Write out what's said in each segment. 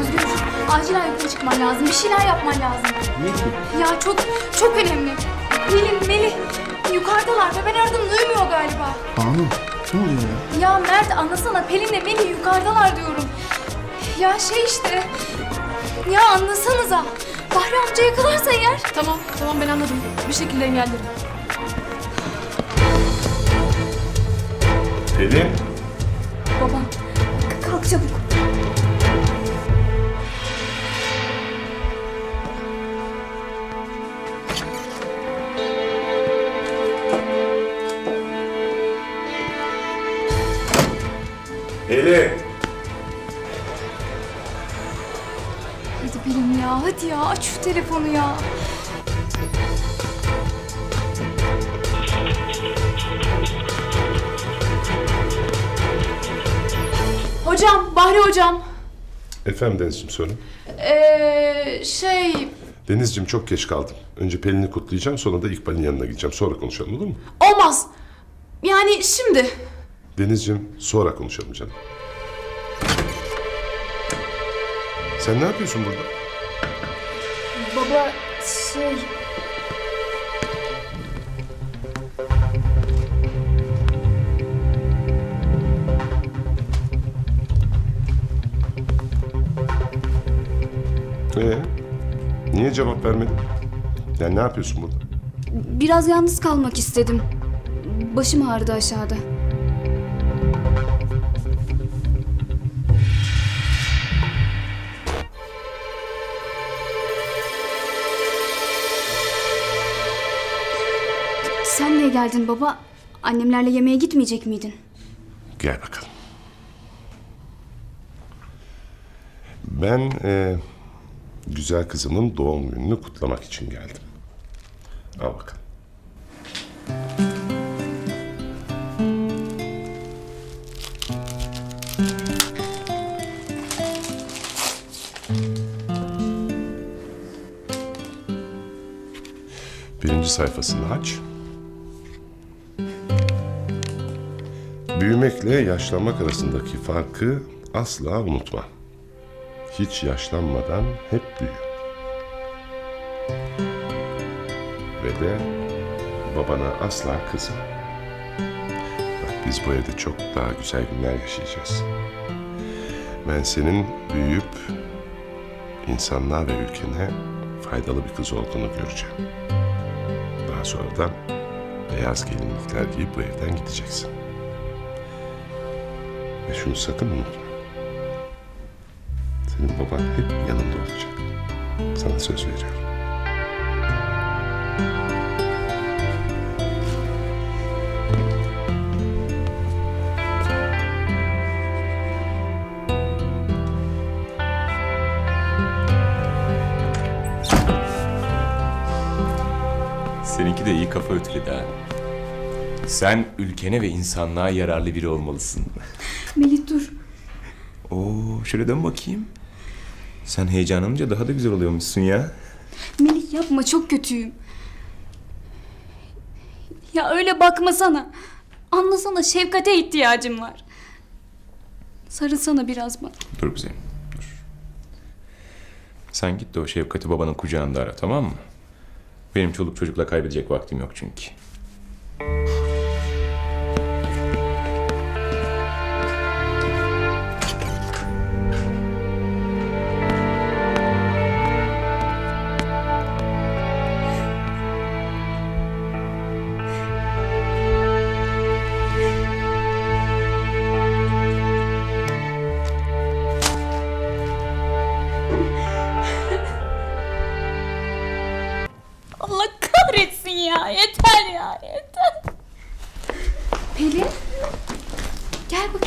Özgür, acilen yukarı çıkman lazım. Bir şeyler yapman lazım. Niye ki? Ya çok, çok önemli. Pelin, Melih yukarıdalar ve ben aradım duymuyor galiba. Banu ne oluyor ya? Ya Mert anlasana Pelin'le Melih yukarıdalar diyorum. Ya şey işte. Ya anlasanıza. Bahri amca yakalarsa eğer. Tamam, tamam ben anladım. Bir şekilde engellerim. Pelin. Baba kalk çabuk. Pelin. Hadi Pelin ya hadi ya aç şu telefonu ya. Hocam, Bahri hocam. Efendim Denizciğim söyle. Ee, şey... Denizciğim çok geç kaldım. Önce Pelin'i kutlayacağım sonra da İkbal'in yanına gideceğim. Sonra konuşalım olur mu? Olmaz. Yani şimdi. Denizciğim sonra konuşalım canım. Sen ne yapıyorsun burada? Baba şey... Ee, niye cevap vermedin? Yani ne yapıyorsun burada? Biraz yalnız kalmak istedim. Başım ağrıdı aşağıda. Geldin baba? Annemlerle yemeğe gitmeyecek miydin? Gel bakalım. Ben e, güzel kızımın doğum gününü kutlamak için geldim. Al bakalım. Birinci sayfasını aç. Büyümekle yaşlanmak arasındaki farkı asla unutma. Hiç yaşlanmadan hep büyü. Ve de babana asla kızma. Biz bu evde çok daha güzel günler yaşayacağız. Ben senin büyüyüp insanlığa ve ülkene faydalı bir kız olduğunu göreceğim. Daha sonra da beyaz gelinlikler giyip bu evden gideceksin. Ve şunu sakın unutma. Senin baban hep yanında olacak. Sana söz veriyorum. Seninki de iyi kafa ötüledi ha. Sen ülkene ve insanlığa yararlı biri olmalısın. Melih dur. Oo, şöyle dön bakayım. Sen heyecanlanınca daha da güzel oluyormuşsun ya. Melih yapma çok kötüyüm. Ya öyle bakmasana. Anlasana şefkate ihtiyacım var. Sarılsana biraz bana. Dur güzelim, dur. Sen git de o Şefkat'i babanın kucağında ara, tamam mı? Benim çoluk çocukla kaybedecek vaktim yok çünkü.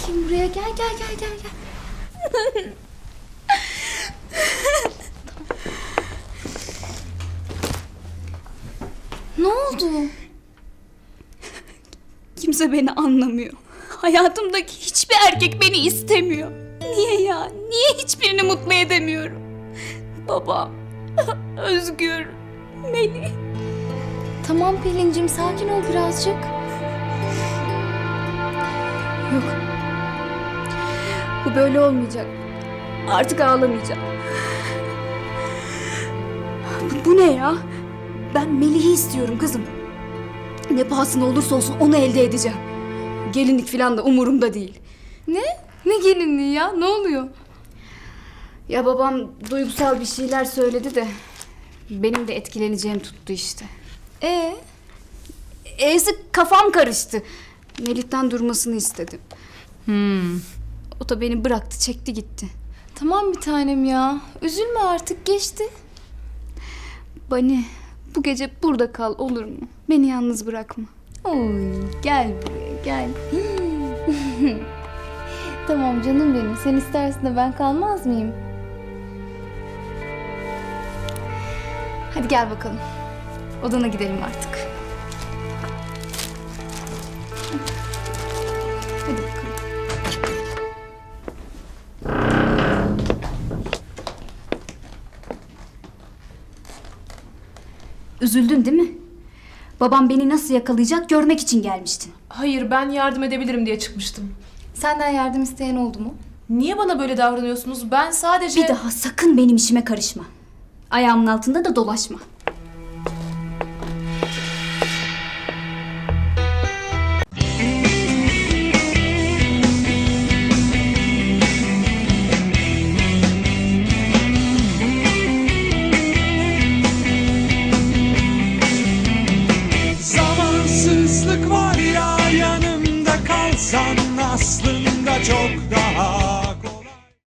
Bakayım buraya gel gel gel gel gel. ne oldu? Kimse beni anlamıyor. Hayatımdaki hiçbir erkek beni istemiyor. Niye ya? Niye hiçbirini mutlu edemiyorum? Baba, Özgür, Melih. Tamam Pelin'cim sakin ol birazcık. Yok. Bu böyle olmayacak. Artık ağlamayacağım. Bu, bu ne ya? Ben Melih'i istiyorum kızım. Ne pahasına olursa olsun onu elde edeceğim. Gelinlik falan da umurumda değil. Ne? Ne gelinliği ya? Ne oluyor? Ya babam duygusal bir şeyler söyledi de benim de etkileneceğim tuttu işte. Ee, E'si kafam karıştı. Melih'ten durmasını istedim. Hmm. O da beni bıraktı, çekti gitti. tamam bir tanem ya. Üzülme artık geçti. Bani, bu gece burada kal olur mu? Beni yalnız bırakma. Oy, gel buraya gel. tamam canım benim. Sen istersin de ben kalmaz mıyım? Hadi gel bakalım. Odana gidelim artık. Üzüldün değil mi? Babam beni nasıl yakalayacak görmek için gelmiştin. Hayır ben yardım edebilirim diye çıkmıştım. Senden yardım isteyen oldu mu? Niye bana böyle davranıyorsunuz? Ben sadece... Bir daha sakın benim işime karışma. Ayağımın altında da dolaşma.